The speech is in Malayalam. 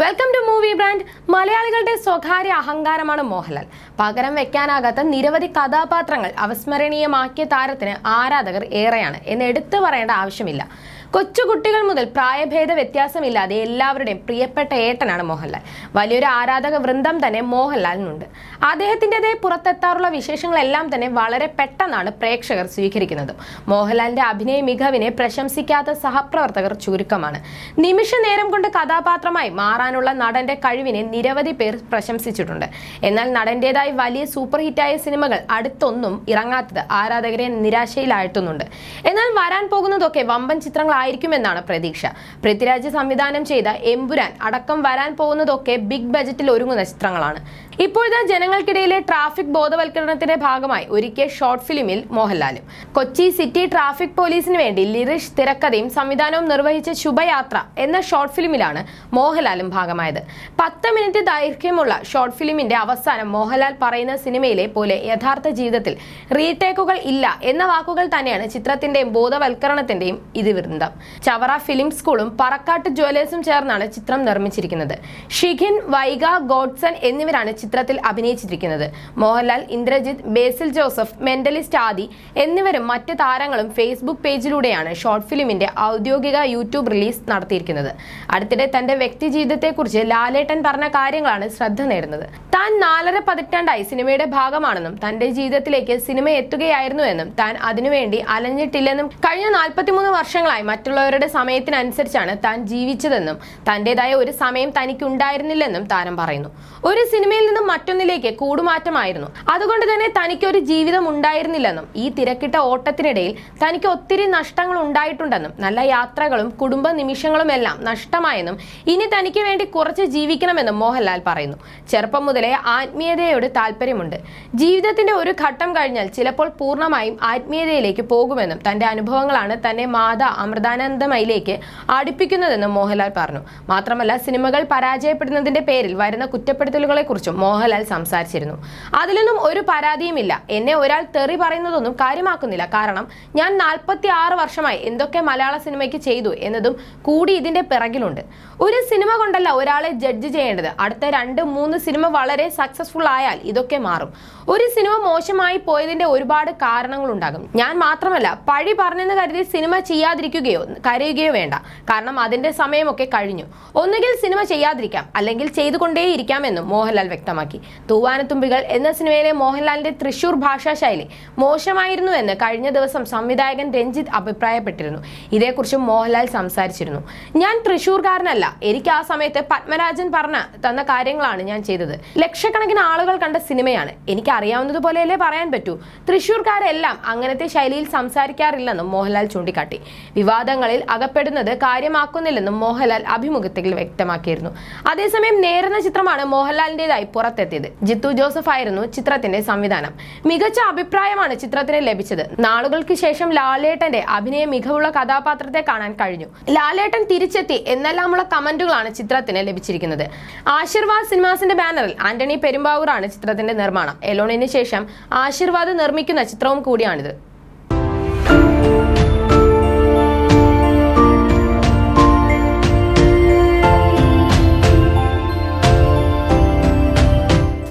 വെൽക്കം ടു മൂവി ബ്രാൻഡ് മലയാളികളുടെ സ്വകാര്യ അഹങ്കാരമാണ് മോഹൻലാൽ. പകരം വെക്കാനാകാത്ത നിരവധി കഥാപാത്രങ്ങൾ അവസ്മരണീയമാക്കിയ താരത്തിന് ആരാധകർ ഏറെയാണ് എന്ന് എടുത്തു പറയേണ്ട ആവശ്യമില്ല. കൊച്ചുകുട്ടികൾ മുതൽ പ്രായഭേദ വ്യത്യാസമില്ലാതെ എല്ലാവരുടെയും പ്രിയപ്പെട്ട ഏട്ടനാണ് മോഹൻലാൽ. വലിയൊരു ആരാധക വൃന്ദം തന്നെ മോഹൻലാലിനുണ്ട്. അദ്ദേഹത്തിന്റെതായി പുറത്തെത്താറുള്ള വിശേഷങ്ങളെല്ലാം തന്നെ വളരെ പെട്ടെന്നാണ് പ്രേക്ഷകർ സ്വീകരിക്കുന്നത്. മോഹൻലാലിന്റെ അഭിനയ മികവിനെ പ്രശംസിക്കാത്ത സഹപ്രവർത്തകർ ചുരുക്കമാണ്. നിമിഷ നേരം കൊണ്ട് കഥാപാത്രമായി മാറാനുള്ള നടന്റെ കഴിവിനെ നിരവധി പേർ പ്രശംസിച്ചിട്ടുണ്ട്. എന്നാൽ നടന്റേതായി വലിയ സൂപ്പർ ഹിറ്റായ സിനിമകൾ അടുത്തൊന്നും ഇറങ്ങാത്തത് ആരാധകരെ നിരാശയിലാഴ്ത്തുന്നുണ്ട്. എന്നാൽ വരാൻ പോകുന്നതൊക്കെ വമ്പൻ ചിത്രങ്ങളായിരിക്കുമെന്നാണ് പ്രതീക്ഷ. പൃഥ്വിരാജ് സംവിധാനം ചെയ്ത എമ്പുരാൻ അടക്കം വരാൻ പോകുന്നതൊക്കെ ബിഗ് ബജറ്റിൽ ഒരുങ്ങുന്ന ചിത്രങ്ങളാണ്. ഇപ്പോഴത്തെ ജനങ്ങൾക്കിടയിലെ ട്രാഫിക് ബോധവൽക്കരണത്തിന്റെ ഭാഗമായി ഒരുക്കിയ ഷോർട്ട് ഫിലിമിൽ മോഹൻലാലും. കൊച്ചി സിറ്റി ട്രാഫിക് പോലീസിന് വേണ്ടി ലിറിഷ് തിരക്കഥയും സംവിധാനവും നിർവഹിച്ച ശുഭയാത്ര എന്ന ഷോർട്ട് ഫിലിമിലാണ് മോഹൻലാലും ഭാഗമായത്. പത്ത് മിനിറ്റ് ദൈർഘ്യമുള്ള ഷോർട്ട് ഫിലിമിന്റെ അവസാനം മോഹൻലാൽ പറയുന്ന സിനിമയിലെ പോലെ യഥാർത്ഥ ജീവിതത്തിൽ റീടേക്കുകൾ ഇല്ല എന്ന വാക്കുകൾ തന്നെയാണ് ചിത്രത്തിന്റെയും ബോധവൽക്കരണത്തിന്റെയും ഇതിവൃന്ദം. ചവറ ഫിലിം സ്കൂളും പറക്കാട്ട് ജ്വല്ലേഴ്സും ചേർന്നാണ് ചിത്രം നിർമ്മിച്ചിരിക്കുന്നത്. ഷിഖിൻ വൈഗ ഗോഡ്സൺ എന്നിവരാണ് ചിത്രത്തിൽ അഭിനയിച്ചിരിക്കുന്നത്. മോഹൻലാൽ ഇന്ദ്രജിത്ത് ബേസിൽ ജോസഫ് മെന്റലിസ്റ്റ് ആദി എന്നിവരും മറ്റ് താരങ്ങളും ഫേസ്ബുക്ക് പേജിലൂടെയാണ് ഷോർട്ട് ഫിലിമിന്റെ ഔദ്യോഗിക യൂട്യൂബ് റിലീസ് നടത്തിയിരിക്കുന്നത്. അടുത്തിടെ തന്റെ വ്യക്തി ജീവിതത്തെക്കുറിച്ച് ലാലേട്ടൻ പറഞ്ഞ കാര്യങ്ങളാണ് ശ്രദ്ധ നേടുന്നത്. താൻ നാലര പതിറ്റാണ്ടായി സിനിമയുടെ ഭാഗമാണെന്നും തന്റെ ജീവിതത്തിലേക്ക് സിനിമ എത്തുകയായിരുന്നു എന്നും താൻ അതിനുവേണ്ടി അലഞ്ഞിട്ടില്ലെന്നും കഴിഞ്ഞ നാൽപ്പത്തിമൂന്ന് വർഷങ്ങളായി മറ്റുള്ളവരുടെ സമയത്തിനനുസരിച്ചാണ് താൻ ജീവിച്ചതെന്നും തന്റേതായ ഒരു സമയം തനിക്കുണ്ടായിരുന്നില്ലെന്നും താരം പറയുന്നു. ഒരു സിനിമയിൽ നിന്നും മറ്റൊന്നിലേക്ക് കൂടുമാറ്റമായിരുന്നു. അതുകൊണ്ട് തന്നെ തനിക്കൊരു ജീവിതം ഉണ്ടായിരുന്നില്ലെന്നും ഈ തിരക്കിട്ട ഓട്ടത്തിനിടയിൽ തനിക്ക് ഒത്തിരി നഷ്ടങ്ങൾ ഉണ്ടായിട്ടുണ്ടെന്നും നല്ല യാത്രകളും കുടുംബ നിമിഷങ്ങളുമെല്ലാം നഷ്ടമായെന്നും ഇനി തനിക്ക് വേണ്ടി കുറച്ച് ജീവിക്കണമെന്നും മോഹൻലാൽ പറയുന്നു. ചെറുപ്പം മുതലേ ആത്മീയതയോട് താല്പര്യമുണ്ട്. ജീവിതത്തിന്റെ ഒരു ഘട്ടം കഴിഞ്ഞാൽ ചിലപ്പോൾ പൂർണമായും ആത്മീയതയിലേക്ക് പോകുമെന്നും തന്റെ അനുഭവങ്ങളാണ് തന്നെ മാതാ അമൃതാനന്ദമയിലേക്ക് അടുപ്പിക്കുന്നതെന്നും മോഹൻലാൽ പറഞ്ഞു. മാത്രമല്ല സിനിമകൾ പരാജയപ്പെടുന്നതിന്റെ പേരിൽ വരുന്ന കുറ്റപ്പെടുത്തലുകളെ കുറിച്ചും മോഹൻലാൽ സംസാരിച്ചിരുന്നു. അതിലൊന്നും ഒരു പരാതിയുമില്ല. എന്നെ ഒരാൾ തെറി പറയുന്നതൊന്നും കാര്യമാക്കുന്നില്ല. കാരണം ഞാൻ നാൽപ്പത്തി ആറ് വർഷമായി എന്തൊക്കെ മലയാള സിനിമയ്ക്ക് ചെയ്തു എന്നതും കൂടി ഇതിന്റെ പിറകിലുണ്ട്. ഒരു സിനിമ കൊണ്ടല്ല ഒരാളെ ജഡ്ജ് ചെയ്യേണ്ടത്. അടുത്ത രണ്ട് മൂന്ന് സിനിമ വളരെ സക്സസ്ഫുൾ ആയാൽ ഇതൊക്കെ മാറും. ഒരു സിനിമ മോശമായി പോയതിന്റെ ഒരുപാട് കാരണങ്ങൾ ഉണ്ടാകും ഞാൻ മാത്രമല്ല പഴി പറഞ്ഞെന്ന് കരുതി സിനിമ ചെയ്യാതിരിക്കുകയോ കരയുകയോ വേണ്ട. കാരണം അതിന്റെ സമയമൊക്കെ കഴിഞ്ഞു. ഒന്നുകിൽ സിനിമ ചെയ്യാതിരിക്കാം അല്ലെങ്കിൽ ചെയ്തുകൊണ്ടേയിരിക്കാമെന്നും മോഹൻലാൽ വ്യക്തമാക്കി. തൂവാനത്തുമ്പികൾ എന്ന സിനിമയിലെ മോഹൻലാലിന്റെ തൃശൂർ ഭാഷാശൈലി മോശമായിരുന്നു എന്ന് കഴിഞ്ഞ ദിവസം സംവിധായകൻ രഞ്ജിത്ത് അഭിപ്രായപ്പെട്ടിരുന്നു. ഇതേക്കുറിച്ചും മോഹൻലാൽ സംസാരിച്ചിരുന്നു. ഞാൻ തൃശൂർകാരനല്ല. എനിക്ക് ആ സമയത്ത് പത്മരാജൻ പറഞ്ഞ തന്ന കാര്യങ്ങളാണ് ഞാൻ ചെയ്തത്. ലക്ഷക്കണക്കിന് ആളുകൾ കണ്ട സിനിമയാണ്. എനിക്ക് അറിയാവുന്നതുപോലെയല്ലേ പറയാൻ പറ്റൂ. തൃശൂർക്കാരെല്ലാം അങ്ങനത്തെ ശൈലിയിൽ സംസാരിക്കാറില്ലെന്നും മോഹൻലാൽ ചൂണ്ടിക്കാട്ടി. വിവാദങ്ങളിൽ അകപ്പെടുന്നത് കാര്യമാക്കുന്നില്ലെന്നും മോഹൻലാൽ അഭിമുഖത്തിൽ വ്യക്തമാക്കിയിരുന്നു. അതേസമയം നേരുന്ന ചിത്രമാണ് മോഹൻലാലിന്റേതായി പുറത്തെത്തിയത്. ജിത്തു ജോസഫ് ആയിരുന്നു ചിത്രത്തിന്റെ സംവിധാനം. മികച്ച അഭിപ്രായമാണ് ചിത്രത്തിന് ലഭിച്ചത്. നാളുകൾക്ക് ശേഷം ലാലേട്ടന്റെ അഭിനയ മികവുള്ള കഥാപാത്രത്തെ കാണാൻ കഴിഞ്ഞു. ലാലേട്ടൻ തിരിച്ചെത്തി എന്നെല്ലാമുള്ള കമന്റുകളാണ് ചിത്രത്തിന് ലഭിച്ചിരിക്കുന്നത്. ആശീർവാദ് സിനിമാസിന്റെ ബാനറിൽ ആന്റണി പെരുമ്പാവൂർ ആണ് ചിത്രത്തിന്റെ നിർമ്മാണം. എലോണിന് ശേഷം ആശീർവാദ് നിർമ്മിക്കുന്ന ചിത്രവും കൂടിയാണിത്.